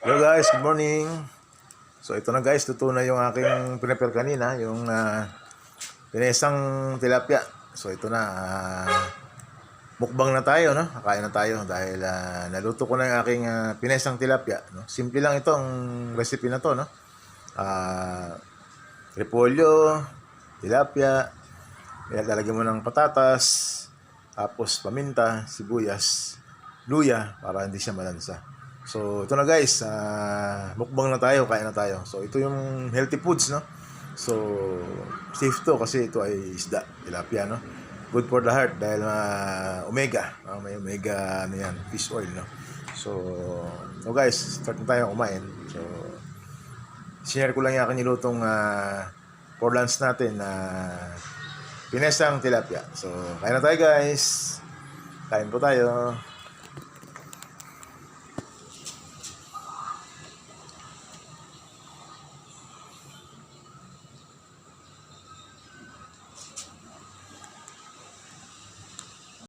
Hello guys, good morning. So ito na guys, luto na yung aking pinapel kanina, yung uh, pinesang tilapia. So ito na, ah, mukbang na tayo, no? Kakain na tayo dahil ah, naluto ko na yung aking ah, pinesang tilapia. No? Simple lang ito ang recipe na to, no? Ah, repolyo, tilapia, ilalagay mo ng patatas, tapos paminta, sibuyas, luya para hindi siya malansa. So, ito na guys, ah, mukbang na tayo, kain na tayo. So, ito yung healthy foods, no? So, safe to kasi ito ay isda, tilapia, no? Good for the heart dahil ah, omega, ah, may omega, ano yan, fish oil, no? So, so guys, start na tayo kumain. So, share ko lang yung aking nilutong uh, for lunch natin na pinesang tilapia. So, kain na tayo guys. Kain po tayo.